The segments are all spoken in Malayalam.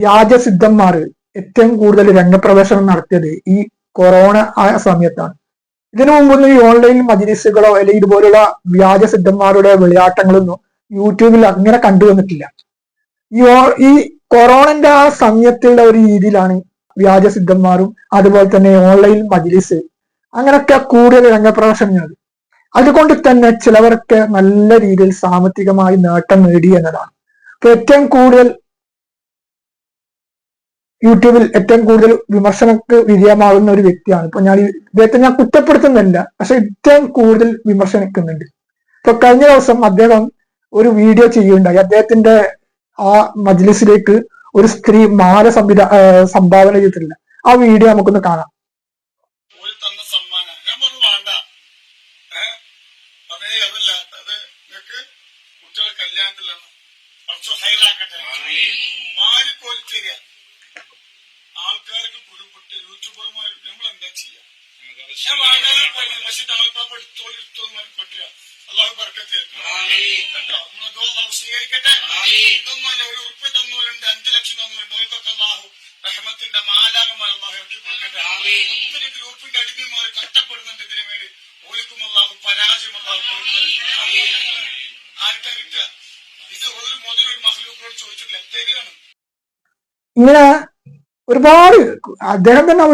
വ്യാജസിദ്ധന്മാർ ഏറ്റവും കൂടുതൽ രംഗപ്രവേശനം നടത്തിയത് ഈ കൊറോണ ആ സമയത്താണ്. ഇതിനു മുമ്പൊന്നും ഈ ഓൺലൈൻ മജിലിസുകളോ അല്ലെങ്കിൽ ഇതുപോലുള്ള വ്യാജസിദ്ധന്മാരുടെ വിളയാട്ടങ്ങളൊന്നും യൂട്യൂബിൽ അങ്ങനെ കണ്ടുവന്നിട്ടില്ല ഈ കൊറോണന്റെ ആ സമയത്തുള്ള ഒരു രീതിയിലാണ് വ്യാജസിദ്ധന്മാരും അതുപോലെ തന്നെ ഓൺലൈൻ മജിലിസ് അങ്ങനൊക്കെ കൂടുതൽ രംഗപ്രവേശനം ചെയ്തത്. അതുകൊണ്ട് തന്നെ ചിലവർക്ക് നല്ല രീതിയിൽ സാമ്പത്തികമായി നേട്ടം നേടി എന്നതാണ്. ഏറ്റവും കൂടുതൽ യൂട്യൂബിൽ ഏറ്റവും കൂടുതൽ വിമർശനക്ക് വിധേയമാകുന്ന ഒരു വ്യക്തിയാണ്. ഇപ്പൊ ഞാൻ ഇദ്ദേഹത്തെ ഞാൻ കുറ്റപ്പെടുത്തുന്നില്ല പക്ഷെ ഏറ്റവും കൂടുതൽ വിമർശനിക്കുന്നുണ്ട്. ഇപ്പൊ കഴിഞ്ഞ ദിവസം അദ്ദേഹം ഒരു വീഡിയോ ചെയ്യുകയുണ്ടായി. അദ്ദേഹത്തിന്റെ ആ മജ്ലിസിലേക്ക് ഒരു സ്ത്രീ മാല സംവിധാ സംഭാവന ചെയ്തിട്ടില്ല. ആ വീഡിയോ നമുക്കൊന്ന് കാണാം. കല്യാണത്തിലാണ്. കുറച്ച് ഹൈറാക്കട്ടെ. വാരി കോരിത്തരിക ആൾക്കാർക്ക് പുറപ്പെട്ട് യൂട്യൂബർമാർ നമ്മൾ എന്താ ചെയ്യാ ഞാൻ വാങ്ങാനും പറഞ്ഞു പക്ഷെ ആൾക്കാർ എടുത്തോ എടുത്തോ എന്ന് പറഞ്ഞ് കൊണ്ടുവരിക അള്ളാഹു തരും. കേട്ടോ? നമ്മളത് അള്ളാഹു സ്വീകരിക്കട്ടെ. ഇതൊന്നുമല്ല ഒരു ഉറുപ്പ് തന്നൂലുണ്ട് അഞ്ചു ലക്ഷം തന്നൂലുണ്ട്. ഓർക്കൊക്കെ അള്ളാഹു റഹ്മത്തിന്റെ മാലാകമാർ അള്ളാഹു ഇറക്കി കൊടുക്കട്ടെ. ഒത്തിരി ഗ്രൂപ്പിന്റെ അടിമമാർ കഷ്ടപ്പെടുന്നുണ്ട് ഇതിനു വേണ്ടി. ഓർക്കും അള്ളാഹു പരാജയം അള്ളാഹു ആർക്കാ കിട്ടുക ഇത് ഒരു മുതലൊരു മഹലൂക്കോട് ചോദിച്ചിട്ടില്ല തരികയാണ് ഇങ്ങനെ ഒരുപാട് അദ്ദേഹം തന്നെ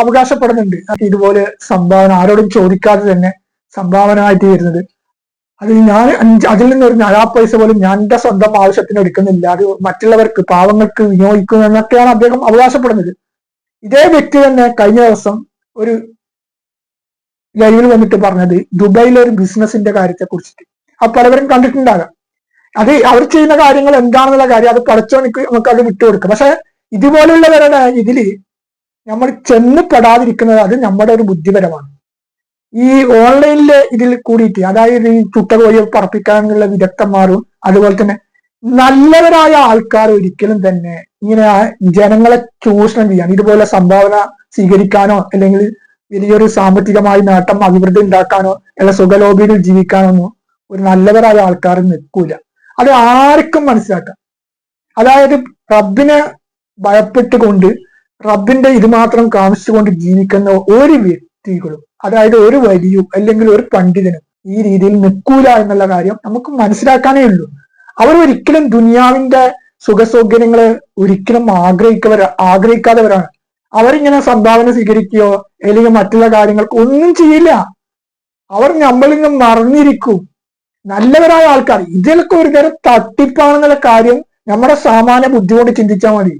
അവകാശപ്പെടുന്നുണ്ട്. ഇതുപോലെ സംഭാവന ആരോടും ചോദിക്കാതെ തന്നെ സംഭാവന ആയിട്ട് വരുന്നത് അത് ഞാൻ അതിൽ നിന്ന് ഒരു നയാ പൈസ പോലും ഞാൻ എന്റെ സ്വന്തം ആവശ്യത്തിന് എടുക്കുന്നില്ല. അത് മറ്റുള്ളവർക്ക് പാവങ്ങൾക്ക് വിനിയോഗിക്കുന്നു എന്നൊക്കെയാണ് അദ്ദേഹം അവകാശപ്പെടുന്നത്. ഇതേ വ്യക്തി തന്നെ കഴിഞ്ഞ ദിവസം ഒരു ലൈവിൽ വന്നിട്ട് പറഞ്ഞത് ദുബായിലെ ഒരു ബിസിനസിന്റെ കാര്യത്തെ കുറിച്ചിട്ട് ആ പലവരും കണ്ടിട്ടുണ്ടാകാം. അത് അവർ ചെയ്യുന്ന കാര്യങ്ങൾ എന്താണെന്നുള്ള കാര്യം അത് പഠിച്ചോനിക്ക് നമുക്ക് അത് വിട്ടുകൊടുക്കും. പക്ഷെ ഇതുപോലുള്ളവരുടെ ഇതിൽ നമ്മൾ ചെന്ന് പെടാതിരിക്കുന്നത് അത് നമ്മുടെ ഒരു ബുദ്ധിപരമാണ്. ഈ ഓൺലൈനിലെ ഇതിൽ കൂടിയിട്ട് അതായത് ഈ ചുട്ടകോഴിയെ പറപ്പിക്കാനുള്ള വിദഗ്ധന്മാരും അതുപോലെ തന്നെ നല്ലവരായ ആൾക്കാർ ഒരിക്കലും തന്നെ ഇങ്ങനെ ജനങ്ങളെ ചൂഷണം ചെയ്യാൻ ഇതുപോലെ സംഭാവന സ്വീകരിക്കാനോ അല്ലെങ്കിൽ വലിയൊരു സാമ്പത്തികമായി നേട്ടം അഭിവൃദ്ധി ഉണ്ടാക്കാനോ അല്ല സുഖലോഭിയിൽ ജീവിക്കാനോ ഒന്നും ഒരു നല്ലവരായ ആൾക്കാർ നിൽക്കൂല. അത് ആർക്കും മനസ്സിലാക്കാം. അതായത് റബ്ബിനെ ഭയപ്പെട്ടുകൊണ്ട് റബ്ബിന്റെ ഇത് മാത്രം കാണിച്ചുകൊണ്ട് ജീവിക്കുന്ന ഒരു വ്യക്തികളും അതായത് ഒരു വലിയും അല്ലെങ്കിൽ ഒരു പണ്ഡിതനും ഈ രീതിയിൽ നിൽക്കൂല എന്നുള്ള കാര്യം നമുക്ക് മനസ്സിലാക്കാനേ ഉള്ളൂ. അവർ ഒരിക്കലും ദുനിയാവിന്റെ സുഖസൗകര്യങ്ങളെ ഒരിക്കലും ആഗ്രഹിക്കവർ ആഗ്രഹിക്കാത്തവരാണ്. അവരിങ്ങനെ സംഭാവന സ്വീകരിക്കുകയോ അല്ലെങ്കിൽ മറ്റുള്ള കാര്യങ്ങൾക്ക് ഒന്നും ചെയ്യില്ല. അവർ നമ്മളിൽ നിന്ന് മറന്നിരിക്കും നല്ലവരായ ആൾക്കാർ. ഇതിലൊക്കെ ഒരു തരം തട്ടിപ്പാണെന്നുള്ള കാര്യം നമ്മുടെ സാമാന്യ ബുദ്ധി കൊണ്ട് ചിന്തിച്ചാൽ മതി.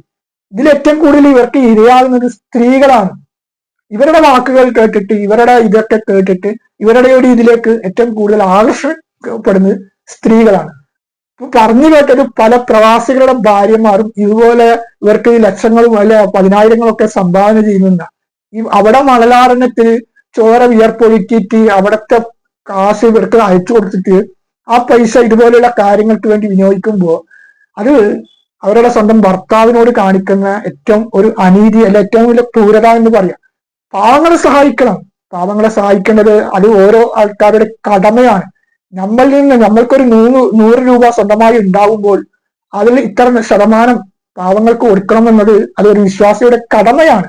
ഇതിൽ ഏറ്റവും കൂടുതൽ ഇവർക്ക് ഇരയാകുന്നത് സ്ത്രീകളാണ്. ഇവരുടെ വാക്കുകൾ കേട്ടിട്ട് ഇവരുടെ ഇതൊക്കെ കേട്ടിട്ട് ഇവരുടെ ഒരു ഇതിലേക്ക് ഏറ്റവും കൂടുതൽ ആകർഷിക്കപ്പെടുന്നത് സ്ത്രീകളാണ്. പറഞ്ഞു കേട്ടത് പല പ്രവാസികളുടെ ഭാര്യമാരും ഇതുപോലെ ഇവർക്ക് ലക്ഷങ്ങളും അല്ലെ പതിനായിരങ്ങളൊക്കെ സംഭാവന ചെയ്യുന്ന ഈ അവിടെ മണലാരണ്യത്തിൽ ചോര വിയർപ്പൊഴുക്കിയിട്ട് അവിടുത്തെ കാശ് ഇവർക്ക് അയച്ചു കൊടുത്തിട്ട് ആ പൈസ ഇതുപോലെയുള്ള കാര്യങ്ങൾക്ക് വേണ്ടി വിനിയോഗിക്കുമ്പോൾ അത് അവരുടെ സ്വന്തം ഭർത്താവിനോട് കാണിക്കുന്ന ഏറ്റവും ഒരു അനീതി അല്ല ഏറ്റവും വലിയ ക്രൂരത എന്ന് പറയാം. പാവങ്ങളെ സഹായിക്കണം. പാവങ്ങളെ സഹായിക്കേണ്ടത് അത് ഓരോ ആൾക്കാരുടെ കടമയാണ്. നമ്മളിൽ നിന്ന് നമ്മൾക്കൊരു നൂറ് നൂറ് രൂപ സ്വന്തമായി ഉണ്ടാവുമ്പോൾ അതിൽ ഇത്ര ശതമാനം പാവങ്ങൾക്ക് കൊടുക്കണം എന്നത് അതൊരു വിശ്വാസിയുടെ കടമയാണ്.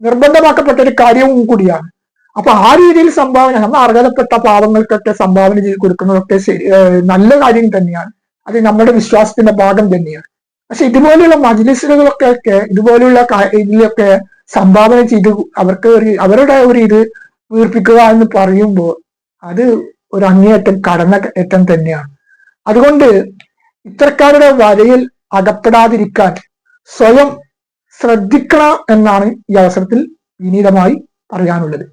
നിർബന്ധമാക്കപ്പെട്ട ഒരു കാര്യവും കൂടിയാണ്. അപ്പൊ ആ രീതിയിൽ സംഭാവന നമ്മൾ അർഹതപ്പെട്ട പാവങ്ങൾക്കൊക്കെ സംഭാവന ചെയ്ത് കൊടുക്കുന്നതൊക്കെ നല്ല കാര്യം തന്നെയാണ്. അത് നമ്മുടെ വിശ്വാസത്തിന്റെ ഭാഗം തന്നെയാണ്. പക്ഷെ ഇതുപോലെയുള്ള മജ്ലിസുകളൊക്കെ ഇതുപോലെയുള്ള ഇതിലൊക്കെ സംഭാവന ചെയ്ത് അവർക്ക് ഒരു അവരുടെ ഒരു ഇത് വീർപ്പിക്കുക എന്ന് പറയുമ്പോൾ അത് ഒരു അങ്ങേയറ്റം കടന്ന ഏറ്റം തന്നെയാണ്. അതുകൊണ്ട് ഇത്തരക്കാരുടെ വരയിൽ അകപ്പെടാതിരിക്കാൻ സ്വയം ശ്രദ്ധിക്കണം എന്നാണ് ഈ അവസരത്തിൽ വിനീതമായി പറയാനുള്ളത്.